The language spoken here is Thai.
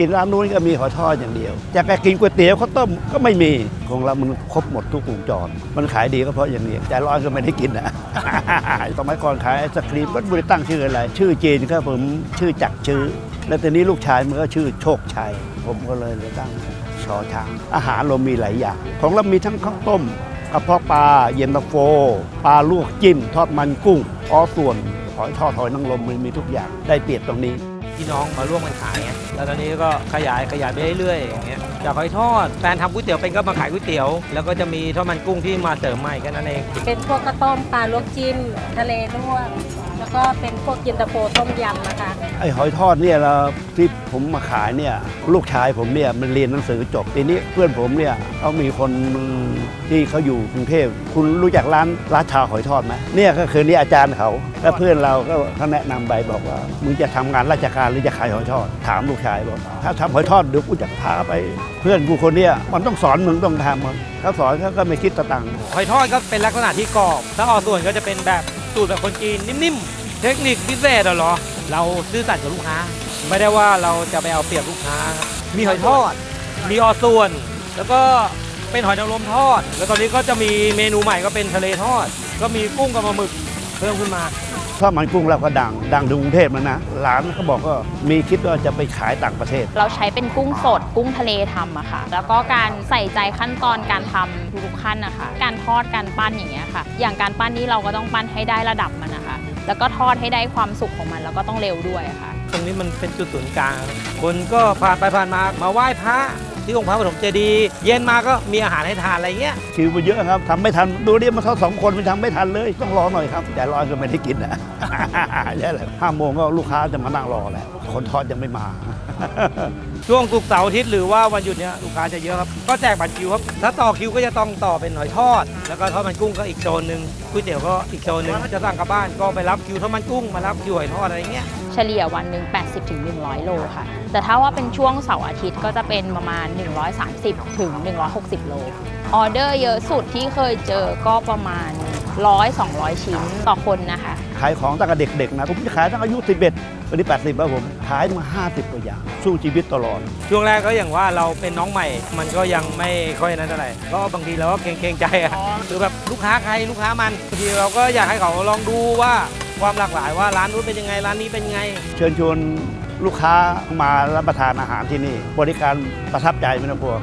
กินร้านนู้นก็มีหอยทอดอย่างเดียว จะไปกินก๋วยเตี๋ยวข้าวต้มก็ไม่มีของเรามันครบหมดทุกวงจร มันขายดีก็เพราะอย่างนี้ใจร้อนก็ไม่ได้กินนะสมัยก่อนขายไอศครีมก็ไม่ได้ตั้งชื่ออะไร ชื่อจีนครับผมชื่อจักรชื่อ แล้วตอนนี้ลูกชายมันก็ชื่อโชคชัยผมก็เลยเลยตั้งชอช้างอาหารเรามีหลายอย่าง ของเรามีทั้งข้าวต้มกระเพาะปลาเย็นตาโฟ ปลาลวกจิ้ม ทอดมันกุ้งอ๋อส่วนหอยทอดหอยนางรมมันมีทุกอย่างได้เปรียบตรงนี้ พี่น้องมาร่วมกันขายไงแล้วตอนนี้ก็ขยายขยายไปเรื่อยๆอย่างเงี้ยจากหอยทอดแฟนทำก๋วยเตี๋ยวเป็นก็มาขายก๋วยเตี๋ยว แล้วก็จะมีทอดมันกุ้งที่มาเสริมใหม่แค่นั้นเอง เป็นพวกกระต้มปลาลวกจิ้มทะเลลวก แล้วก็เป็นพวกเย็นตาโฟต้มยำนะคะไอ้หอยทอดเนี่ยเราที่ผมมาขายเนี่ยลูกชายผมเนี่ยมันเรียนหนังสือจบทีนี้เพื่อนผมเนี่ยเขามีคนที่เขาอยู่กรุงเทพคุณรู้จักร้านร้านชาหอยทอดไหมเนี่ยก็คือนี่อาจารย์เขาแล้วเพื่อนเราก็เขาแนะนำไปบอกว่ามึงจะทำงานราชการหรือจะขายหอยทอด ถามลูกชายบอกถ้าทำหอยทอดเดี๋ยวกูจะพาไป เพื่อนกูคนเนี้ยมันต้องสอนมึงต้องทำมันเขาสอนเขาก็ไม่คิดตะตังค์หอยทอดก็เป็นลักษณะที่กรอบถ้าออกส่วนก็จะเป็นแบบสูตรแบบคนจีนนิ่มๆ เทคนิคพิเศษอะเหรอ เราซื่อสัตย์กับลูกค้า ไม่ได้ว่าเราจะไปเอาเปรียบลูกค้าครับมีหอยทอด มีออส่วน แล้วก็เป็นหอยนางรมทอด แล้วตอนนี้ก็จะมีเมนูใหม่ก็เป็นทะเลทอด ก็มีกุ้งกับปลาหมึกเพิ่มขึ้นมาถ้ามันกุ้งเราก็ดัง ดังถึงกรุงเทพแล้วนะ ร้านเขาบอกก็มีคิดว่าจะไปขายต่างประเทศ เราใช้เป็นกุ้งสด กุ้งทะเลทำอะค่ะ แล้วก็การใส่ใจขั้นตอนการทำทุกๆขั้นนะคะ การทอด การปั้นอย่างเงี้ยค่ะ อย่างการปั้นนี้เราก็ต้องปั้นให้ได้ระดับมันนะคะ แล้วก็ทอดให้ได้ความสุกของมันแล้วก็ต้องเร็วด้วยค่ะ ตรงนี้มันเป็นจุดศูนย์กลาง คนก็ผ่านไปผ่านมามาไหว้พระ ที่องค์พระปฐมเจดีย์เย็นมาก็มีอาหารให้ทานอะไรเงี้ยคิวไปเยอะครับทำไม่ทันดูดิมันเขาสองคนมันทำไม่ทันเลย ต้องรอหน่อยครับ แต่รอก็ไม่ได้กินนะใช่เลยห้าโมงก็ลูกค้าจะมานั่งรอแล้วคนทอดยังไม่มา ช่วงศุกร์เสาร์อาทิตย์หรือว่าวันหยุดเนี้ยลูกค้าจะเยอะครับ ก็แจกบัตรคิวครับ ถ้าต่อคิวก็จะต้องต่อเป็นหอยทอด แล้วก็ทอดมันกุ้งก็อีกโซนหนึ่งก๋วยเตี๋ยวก็อีกโซนหนึ่งจะสั่งกลับบ้านก็ไปรับคิวทอดมันกุ้งมารับคิวหอยทอดอะไรเงี้ยเฉลี่ยวันหนึ่ง80ถึง100 โลค่ะ แต่ถ้าว่าเป็นช่วงเสาร์อาทิตย์ก็จะเป็นประมาณ130 ถึง 160 โล ออเดอร์เยอะสุดที่เคยเจอก็ประมาณ 100-200 ชิ้นต่อคนนะคะ ขายของตั้งแต่เด็กๆนะ ผมจะขายตั้งอายุ 11วันนี้ 80 แล้วผม ขายมา 50กว่าอย่าง สู้ชีวิตตลอด ช่วงแรกก็อย่างว่าเราเป็นน้องใหม่ มันก็ยังไม่ค่อยนั้นเท่าไหร่ก็บางทีเราก็เกรงๆใจอะคือแบบลูกค้าใครลูกค้ามันบางทีเราก็อยากให้เขาลองดูว่าความหลากหลายว่าร้านนู้นเป็นยังไงร้านนี้เป็นยังไง เชิญชวน ลูกค้ามารับประทานอาหารที่นี่ บริการประทับใจไม่ต้องกลัว